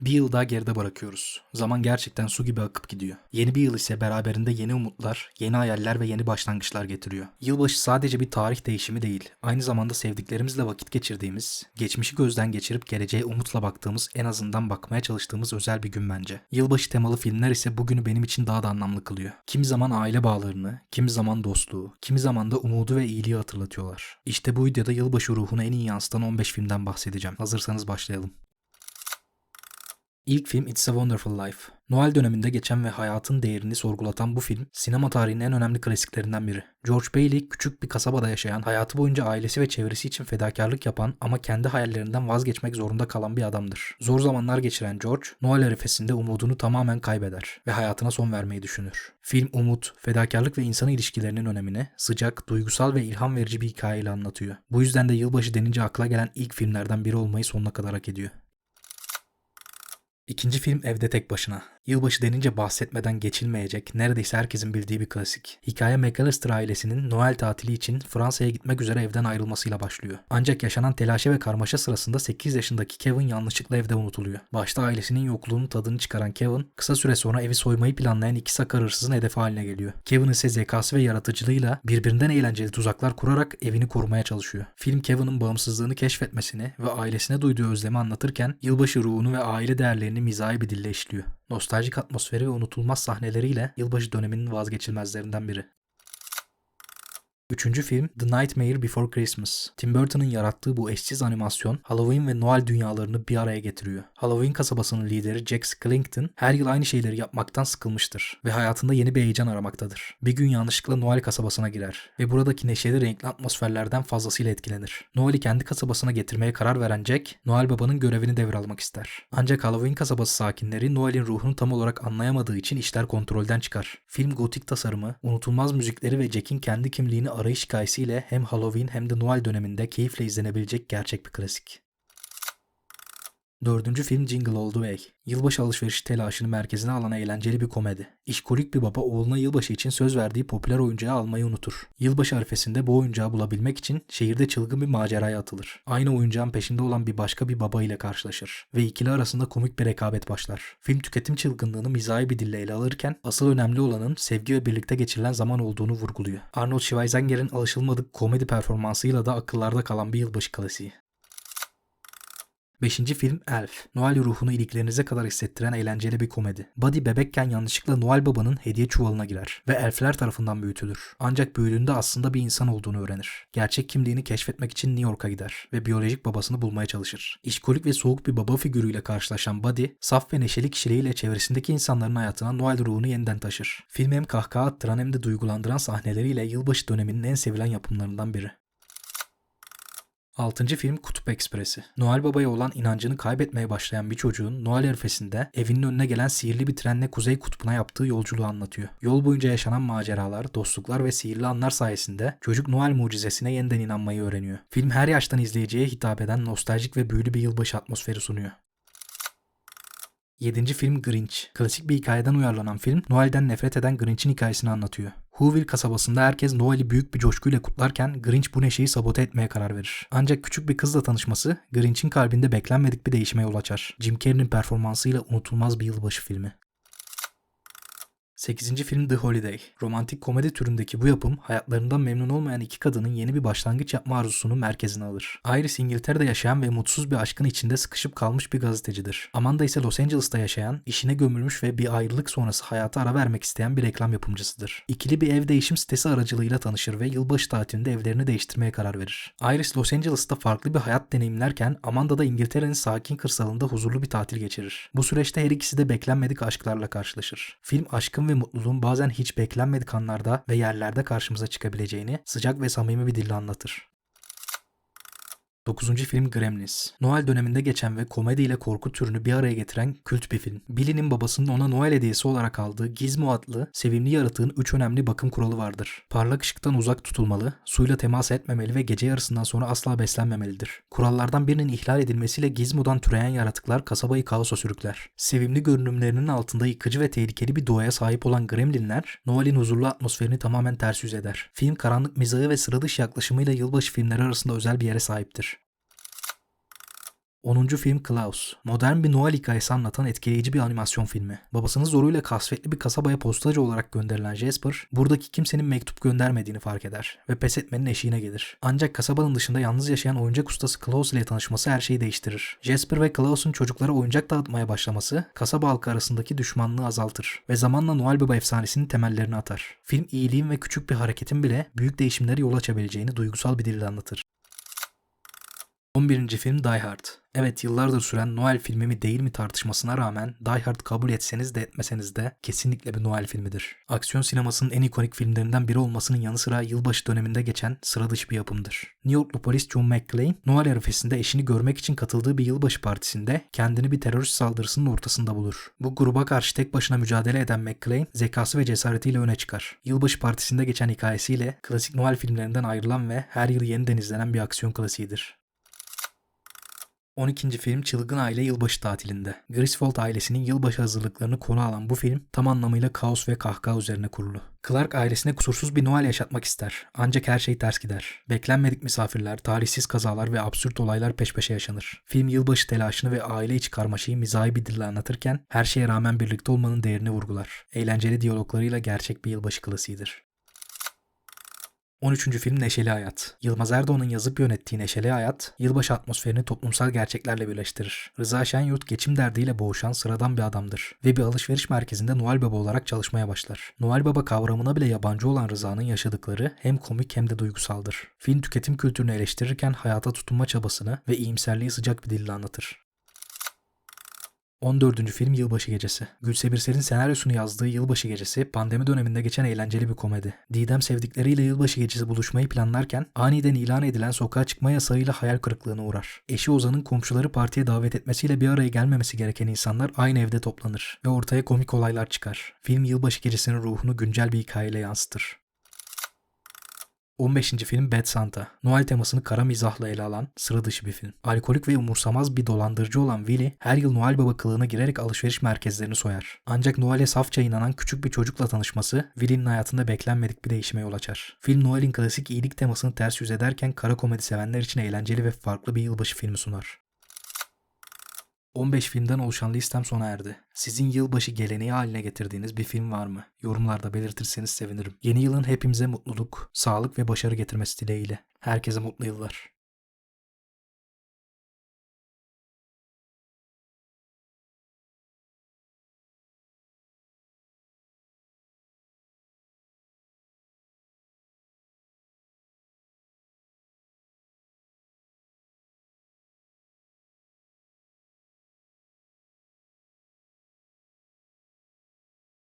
Bir yıl daha geride bırakıyoruz. Zaman gerçekten su gibi akıp gidiyor. Yeni bir yıl ise beraberinde yeni umutlar, yeni hayaller ve yeni başlangıçlar getiriyor. Yılbaşı sadece bir tarih değişimi değil, aynı zamanda sevdiklerimizle vakit geçirdiğimiz, geçmişi gözden geçirip geleceğe umutla baktığımız, en azından bakmaya çalıştığımız özel bir gün bence. Yılbaşı temalı filmler ise bugünü benim için daha da anlamlı kılıyor. Kimi zaman aile bağlarını, kimi zaman dostluğu, kimi zaman da umudu ve iyiliği hatırlatıyorlar. İşte bu videoda yılbaşı ruhunu en iyi yansıtan 15 filmden bahsedeceğim. Hazırsanız başlayalım. İlk film It's a Wonderful Life. Noel döneminde geçen ve hayatın değerini sorgulatan bu film, sinema tarihinin en önemli klasiklerinden biri. George Bailey, küçük bir kasabada yaşayan, hayatı boyunca ailesi ve çevresi için fedakarlık yapan ama kendi hayallerinden vazgeçmek zorunda kalan bir adamdır. Zor zamanlar geçiren George, Noel arifesinde umudunu tamamen kaybeder ve hayatına son vermeyi düşünür. Film umut, fedakarlık ve insan ilişkilerinin önemini sıcak, duygusal ve ilham verici bir hikayeyle anlatıyor. Bu yüzden de yılbaşı denince akla gelen ilk filmlerden biri olmayı sonuna kadar hak ediyor. İkinci film Evde Tek Başına. Yılbaşı denince bahsetmeden geçilmeyecek, neredeyse herkesin bildiği bir klasik. Hikaye McAllister ailesinin Noel tatili için Fransa'ya gitmek üzere evden ayrılmasıyla başlıyor. Ancak yaşanan telaşe ve karmaşa sırasında 8 yaşındaki Kevin yanlışlıkla evde unutuluyor. Başta ailesinin yokluğunun tadını çıkaran Kevin, kısa süre sonra evi soymayı planlayan iki sakar hırsızın hedefi haline geliyor. Kevin ise zekası ve yaratıcılığıyla birbirinden eğlenceli tuzaklar kurarak evini korumaya çalışıyor. Film Kevin'in bağımsızlığını keşfetmesini ve ailesine duyduğu özlemi anlatırken yılbaşı ruhunu ve aile değerlerini mizahi bir dille işliyor. Nostaljik atmosferi ve unutulmaz sahneleriyle yılbaşı döneminin vazgeçilmezlerinden biri. Üçüncü film The Nightmare Before Christmas. Tim Burton'ın yarattığı bu eşsiz animasyon Halloween ve Noel dünyalarını bir araya getiriyor. Halloween kasabasının lideri Jack Skellington her yıl aynı şeyleri yapmaktan sıkılmıştır ve hayatında yeni bir heyecan aramaktadır. Bir gün yanlışlıkla Noel kasabasına girer ve buradaki neşeli renkli atmosferlerden fazlasıyla etkilenir. Noel'i kendi kasabasına getirmeye karar veren Jack, Noel babanın görevini devralmak ister. Ancak Halloween kasabası sakinleri Noel'in ruhunu tam olarak anlayamadığı için işler kontrolden çıkar. Film gotik tasarımı, unutulmaz müzikleri ve Jack'in kendi kimliğini arayış hikayesiyle hem Halloween hem de Noel döneminde keyifle izlenebilecek gerçek bir klasik. Dördüncü film Jingle All The Way. Yılbaşı alışverişi telaşını merkezine alan eğlenceli bir komedi. İşkolik bir baba oğluna yılbaşı için söz verdiği popüler oyuncağı almayı unutur. Yılbaşı arifesinde bu oyuncağı bulabilmek için şehirde çılgın bir maceraya atılır. Aynı oyuncağın peşinde olan bir başka bir baba ile karşılaşır. Ve ikili arasında komik bir rekabet başlar. Film tüketim çılgınlığını mizahi bir dille ele alırken asıl önemli olanın sevgi ve birlikte geçirilen zaman olduğunu vurguluyor. Arnold Schwarzenegger'in alışılmadık komedi performansıyla da akıllarda kalan bir yılbaşı klasiği. Beşinci film Elf. Noel ruhunu iliklerinize kadar hissettiren eğlenceli bir komedi. Buddy bebekken yanlışlıkla Noel babanın hediye çuvalına girer ve elfler tarafından büyütülür. Ancak büyüdüğünde aslında bir insan olduğunu öğrenir. Gerçek kimliğini keşfetmek için New York'a gider ve biyolojik babasını bulmaya çalışır. İşkolik ve soğuk bir baba figürüyle karşılaşan Buddy, saf ve neşeli kişiliğiyle çevresindeki insanların hayatına Noel ruhunu yeniden taşır. Film hem kahkaha attıran hem de duygulandıran sahneleriyle yılbaşı döneminin en sevilen yapımlarından biri. Altıncı film Kutup Ekspresi. Noel Baba'ya olan inancını kaybetmeye başlayan bir çocuğun Noel arifesinde evinin önüne gelen sihirli bir trenle Kuzey Kutbu'na yaptığı yolculuğu anlatıyor. Yol boyunca yaşanan maceralar, dostluklar ve sihirli anlar sayesinde çocuk Noel mucizesine yeniden inanmayı öğreniyor. Film her yaştan izleyiciye hitap eden nostaljik ve büyülü bir yılbaşı atmosferi sunuyor. 7. film Grinch. Klasik bir hikayeden uyarlanan film, Noel'den nefret eden Grinch'in hikayesini anlatıyor. Whoville kasabasında herkes Noel'i büyük bir coşkuyla kutlarken Grinch bu neşeyi sabote etmeye karar verir. Ancak küçük bir kızla tanışması Grinch'in kalbinde beklenmedik bir değişime yol açar. Jim Carrey'nin performansıyla unutulmaz bir yılbaşı filmi. 8. film The Holiday. Romantik komedi türündeki bu yapım hayatlarından memnun olmayan iki kadının yeni bir başlangıç yapma arzusunu merkezine alır. Iris İngiltere'de yaşayan ve mutsuz bir aşkın içinde sıkışıp kalmış bir gazetecidir. Amanda ise Los Angeles'ta yaşayan, işine gömülmüş ve bir ayrılık sonrası hayata ara vermek isteyen bir reklam yapımcısıdır. İkili bir ev değişim sitesi aracılığıyla tanışır ve yılbaşı tatilinde evlerini değiştirmeye karar verir. Iris Los Angeles'ta farklı bir hayat deneyimlerken Amanda da İngiltere'nin sakin kırsalında huzurlu bir tatil geçirir. Bu süreçte her ikisi de beklenmedik aşklarla karşılaşır. Film aşkın ve mutluluğun bazen hiç beklenmedik anlarda ve yerlerde karşımıza çıkabileceğini sıcak ve samimi bir dille anlatır. 9. film Gremlins. Noel döneminde geçen ve komedi ile korku türünü bir araya getiren kült bir film. Billy'nin babasının ona Noel hediyesi olarak aldığı Gizmo adlı sevimli yaratığın 3 önemli bakım kuralı vardır. Parlak ışıktan uzak tutulmalı, suyla temas etmemeli ve gece yarısından sonra asla beslenmemelidir. Kurallardan birinin ihlal edilmesiyle Gizmo'dan türeyen yaratıklar kasabayı kaosa sürükler. Sevimli görünümlerinin altında yıkıcı ve tehlikeli bir doğaya sahip olan Gremlinler, Noel'in huzurlu atmosferini tamamen ters yüz eder. Film karanlık mizahı ve sıra dışı yaklaşımıyla yılbaşı filmleri arasında özel bir yere sahiptir. 10. film Klaus. Modern bir Noel hikayesi anlatan etkileyici bir animasyon filmi. Babasının zoruyla kasvetli bir kasabaya postacı olarak gönderilen Jasper, buradaki kimsenin mektup göndermediğini fark eder ve pes etmenin eşiğine gelir. Ancak kasabanın dışında yalnız yaşayan oyuncak ustası Klaus ile tanışması her şeyi değiştirir. Jasper ve Klaus'un çocuklara oyuncak dağıtmaya başlaması, kasaba halkı arasındaki düşmanlığı azaltır ve zamanla Noel Baba efsanesinin temellerini atar. Film iyiliğin ve küçük bir hareketin bile büyük değişimlere yol açabileceğini duygusal bir dille anlatır. 11. film Die Hard. Evet yıllardır süren Noel filmi mi değil mi tartışmasına rağmen Die Hard kabul etseniz de etmeseniz de kesinlikle bir Noel filmidir. Aksiyon sinemasının en ikonik filmlerinden biri olmasının yanı sıra yılbaşı döneminde geçen sıra dışı bir yapımdır. New Yorklu polis John McClane, Noel arifesinde eşini görmek için katıldığı bir yılbaşı partisinde kendini bir terörist saldırısının ortasında bulur. Bu gruba karşı tek başına mücadele eden McClane, zekası ve cesaretiyle öne çıkar. Yılbaşı partisinde geçen hikayesiyle klasik Noel filmlerinden ayrılan ve her yıl yeniden izlenen bir aksiyon klasiğidir. 12. film Çılgın Aile Yılbaşı Tatilinde. Griswold ailesinin yılbaşı hazırlıklarını konu alan bu film tam anlamıyla kaos ve kahkaha üzerine kurulu. Clark ailesine kusursuz bir Noel yaşatmak ister. Ancak her şey ters gider. Beklenmedik misafirler, tarihsiz kazalar ve absürt olaylar peş peşe yaşanır. Film yılbaşı telaşını ve aile içi karmaşayı mizahi bir dille anlatırken her şeye rağmen birlikte olmanın değerini vurgular. Eğlenceli diyaloglarıyla gerçek bir yılbaşı klasiğidir. 13. film Neşeli Hayat. Yılmaz Erdoğan'ın yazıp yönettiği Neşeli Hayat, yılbaşı atmosferini toplumsal gerçeklerle birleştirir. Rıza Şenyurt geçim derdiyle boğuşan sıradan bir adamdır ve bir alışveriş merkezinde Noel Baba olarak çalışmaya başlar. Noel Baba kavramına bile yabancı olan Rıza'nın yaşadıkları hem komik hem de duygusaldır. Film tüketim kültürünü eleştirirken hayata tutunma çabasını ve iyimserliği sıcak bir dille anlatır. 14. film Yılbaşı Gecesi. Gülse Birsel'in senaryosunu yazdığı Yılbaşı Gecesi pandemi döneminde geçen eğlenceli bir komedi. Didem sevdikleriyle Yılbaşı Gecesi buluşmayı planlarken aniden ilan edilen sokağa çıkma yasağıyla hayal kırıklığına uğrar. Eşi Ozan'ın komşuları partiye davet etmesiyle bir araya gelmemesi gereken insanlar aynı evde toplanır ve ortaya komik olaylar çıkar. Film Yılbaşı Gecesi'nin ruhunu güncel bir hikayeyle yansıtır. 15. film Bad Santa. Noel temasını kara mizahla ele alan sıra dışı bir film. Alkolik ve umursamaz bir dolandırıcı olan Willy her yıl Noel Baba kılığına girerek alışveriş merkezlerini soyar. Ancak Noel'e safça inanan küçük bir çocukla tanışması Willy'nin hayatında beklenmedik bir değişime yol açar. Film Noel'in klasik iyilik temasını ters yüz ederken kara komedi sevenler için eğlenceli ve farklı bir yılbaşı filmi sunar. 15 filmden oluşan listem sona erdi. Sizin yılbaşı geleneği haline getirdiğiniz bir film var mı? Yorumlarda belirtirseniz sevinirim. Yeni yılın hepimize mutluluk, sağlık ve başarı getirmesi dileğiyle. Herkese mutlu yıllar.